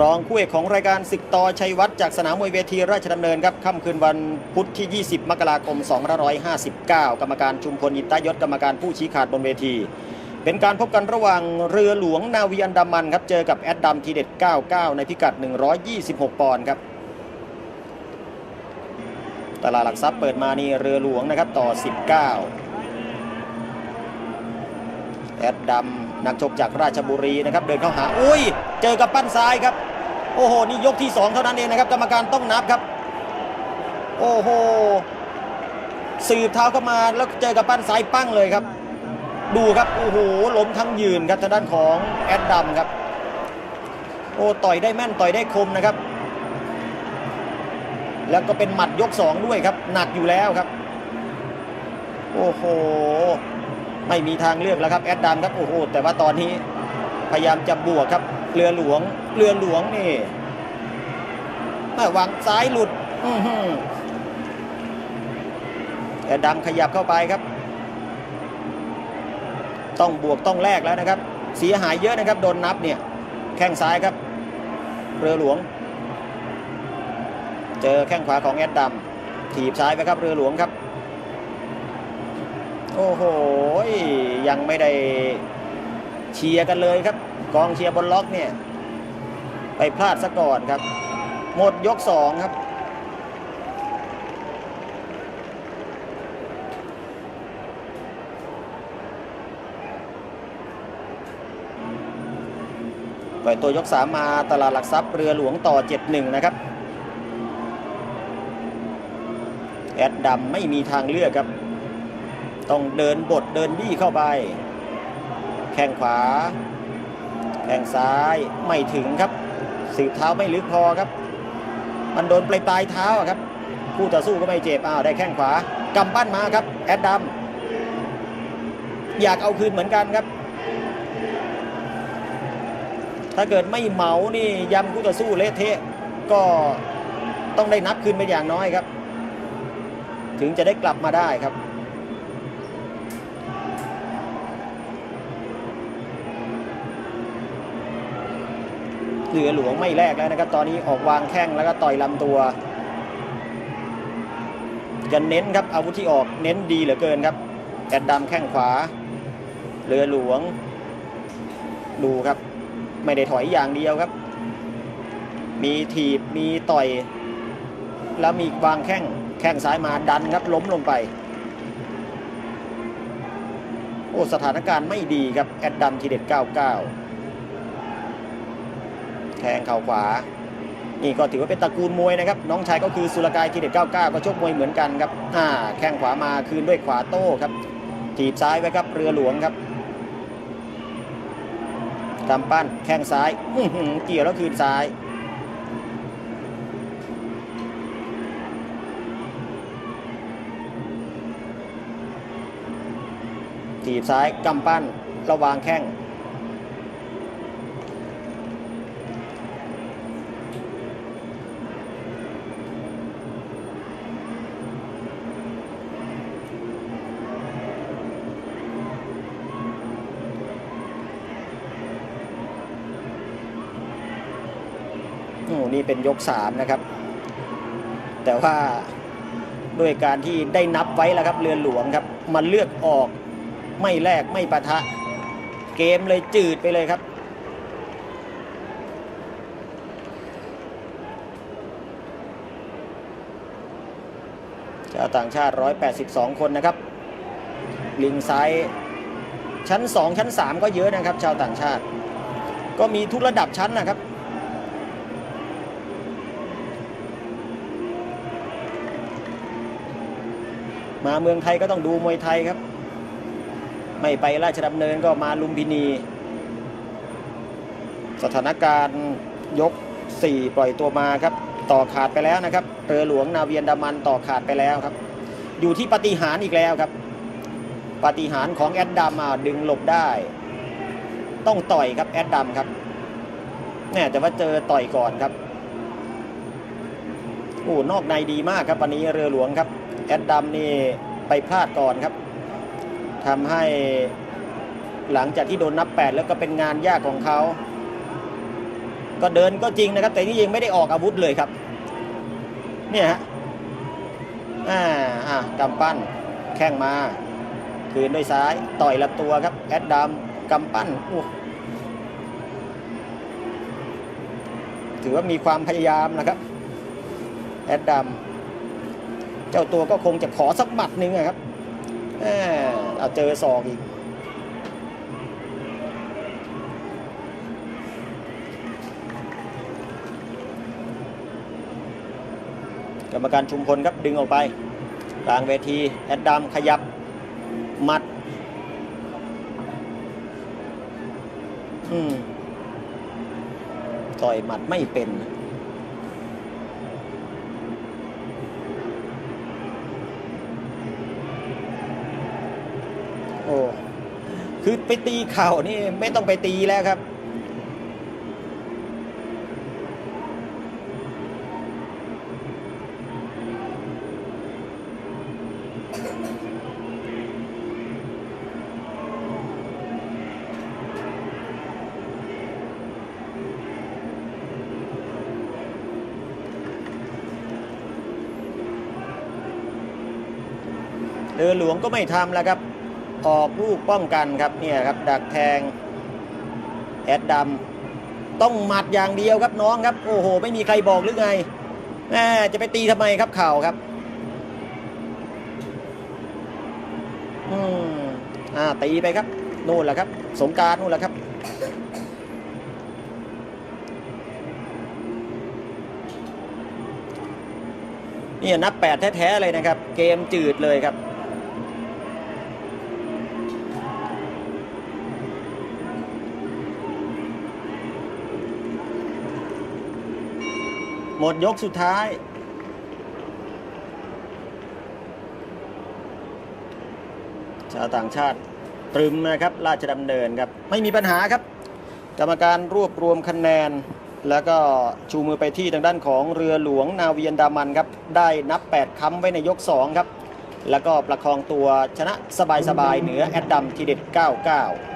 รองคู่เอกของรายการศึกต่อชัยวัฒน์จากสนามมวยเวทีราชดำเนินครับค่ำคืนวันพุธที่ 20 มกราคม 2559 กรรมการชุมพลอินตายศกรรมการผู้ชี้ขาดบนเวที เป็นการพบกันระหว่างเรือหลวงนาวีอันดามันครับเจอกับแอดดัมทีเด็ด 99 ในพิกัด 126 ปอนด์ครับตลาดหลักทรัพย์เปิดมานี่เรือหลวงนะครับต่อ 19 แอดดัมนักชกจากราชบุรีนะครับเดินเข้าหา อุ้ย เจอกับปั้นซ้ายครับ โอ้โห นี่ยกที่ 2 เท่านั้นเองนะครับ กรรมการต้องนับครับ โอ้โห สืบเท้าเข้ามาแล้วเจอกับปั้นซ้ายปั้งเลยครับ ดูครับ โอ้โห ล้มทั้งยืนครับทางด้านของแอดดัมครับ โอ้ ต่อยได้แม่นต่อยได้คมนะครับ แล้วก็เป็นหมัดยก 2 ด้วยครับ หนักอยู่แล้วครับ โอ้โห ไม่มีทางเลือกแล้วครับแอดดัมครับ โอ้โห แต่ว่าตอนนี้พยายามจะบวกครับ เรือหลวง เรือหลวงนี่แม่วางซ้ายหลุดอื้อหือแอดดัมขยับเข้าไปครับ ต้องบวกต้องแลกแล้วนะครับ เสียหายเยอะนะครับ โดนนับเนี่ย แข้งซ้ายครับ เรือหลวง เจอแข้งขวาของแอดดัมถีบซ้ายไปครับ เรือหลวงครับ โอ้โห ยังไม่ได้เชียร์กันเลยครับ กองเชียร์บนล็อกเนี่ย ไปพลาดซะก่อนครับ หมดยกสองครับ ปล่อยตัวยกสามมาตลาดหลักทรัพย์เรือหลวงต่อ 7-1 นะครับ แอดดำไม่มีทางเลือกครับ ต้องเดินบดเดินบี้เข้าไป แข้งขวา ข้งซ้ายไม่ถึงครับสืบเท้าไม่ลึกพอครับ มันโดนปลายปลายเท้าครับคู่ต่อสู้ก็ไม่เจ็บอ้าวได้แข้งขวากำปั้นมาครับแอดดำอยากเอาคืนเหมือนกันครับ ถ้าเกิดไม่เหมานี่ยำคู่ต่อสู้เละเทะก็ต้องได้นับคืนไปอย่างน้อยครับ ถึงจะได้กลับมาได้ครับ เหลือหลวงไม่แลกแล้วนะครับ ตอนนี้ออกวางแข้งแล้วก็ต่อยลำตัวจะเน้นครับอาวุธที่ออกเน้นดีเหลือเกินครับแอดดำแข้งขวา เรือหลวง ดูครับ ไม่ได้ถอยอย่างเดียวครับ มีถีบมีต่อย แล้วมีวางแข้งแข้งซ้ายมาดันครับล้มลงไปโอ้สถานการณ์ไม่ดีครับแอดดัมทีเด็ด 99 แทงเข่าขวา นี่ก็ถือว่าเป็นตระกูลมวยนะครับ น้องชายก็คือสุรกายทีเด็ด99 ก็ชกมวยเหมือนกันครับอ่าแข้งขวามาคืนด้วยขวาโต้ครับถีบซ้ายไว้ครับเรือหลวงครับกำปั้นแข้งซ้ายเกี่ยวแล้วคืนซ้ายถีบซ้ายกำปั้นระวางแข้ง นี่เป็นยกสามนะครับ แต่ว่าด้วยการที่ได้นับไว้แล้วครับเรือนหลวงครับมันเลือกออกไม่แลกไม่ปะทะ เกมเลยจืดไปเลยครับ ชาวต่างชาติ 182 คนนะครับ ลิงไซด์ชั้น 2 ชั้น 3 ก็เยอะนะครับ ชาวต่างชาติ ก็มีทุกระดับชั้นนะครับ มาเมืองไทยก็ต้องดูมวยไทยครับ ไม่ไปราชดำเนินก็มาลุมพินี สถานการณ์ยก 4 ปล่อยตัวมาครับ ต่อขาดไปแล้วนะครับเรือหลวงนาเวียนดามันต่อขาดไปแล้วครับ อยู่ที่ปฏิหารอีกแล้วครับ ปฏิหารของแอดดัมอะดึงหลบได้ ต้องต่อยครับแอดดัมครับแน่แต่ว่าเจอต่อยก่อนครับโอ้นอกในดีมากครับวันนี้เรือหลวงครับ แอดดัมนี่ไปพลาดก่อนครับทำให้หลังจากที่โดนนับ 8 แล้วก็เป็นงานยากของเขา ก็เดินก็จริงนะครับ แต่นี่ยังไม่ได้ออกอาวุธเลยครับ เนี่ยฮะอ่าอ่ากำปั้นแข้งมา คืนด้วยซ้ายต่อยลำตัวครับ แอดดามกำปั้นอ้ถือว่ามีความพยายามนะครับ แอดดาม เจ้าตัวก็คงจะขอสักหมัดหนึ่งอะครับแหม่เอาเจอศอกอีก กรรมการชุมพลครับดึงออกไปกลางเวทีแอดดามขยับหมัดอืมต่อยหมัดไม่เป็น คือไปตีเข่านี่ไม่ต้องไปตีแล้วครับเรือหลวงก็ไม่ทำแล้วครับ ออกลูกป้องกันครับเนี่ยครับดักแทงแอดดำต้องหมัดอย่างเดียวครับน้องครับ โอ้โห ไม่มีใครบอกหรือไงแม่จะไปตีทำไมครับเข่าครับอืมอ่าตีไปครับนู่นแหละครับ สงการนู่นแหละครับนี่นับแปดแท้ๆเลยนะครับ เกมจืดเลยครับ หมดยกสุดท้าย ชาวต่างชาติตรึมนะครับ ราชดำเนินครับ ไม่มีปัญหาครับ กรรมการรวบรวมคะแนน แล้วก็ชูมือไปที่ทางด้านของเรือหลวงนาวีอันดามันครับ ได้นับ 8คำไว้ในยก 2 ครับ แล้วก็ประคองตัวชนะสบายๆเหนือแอดดัมทีเด็ด 99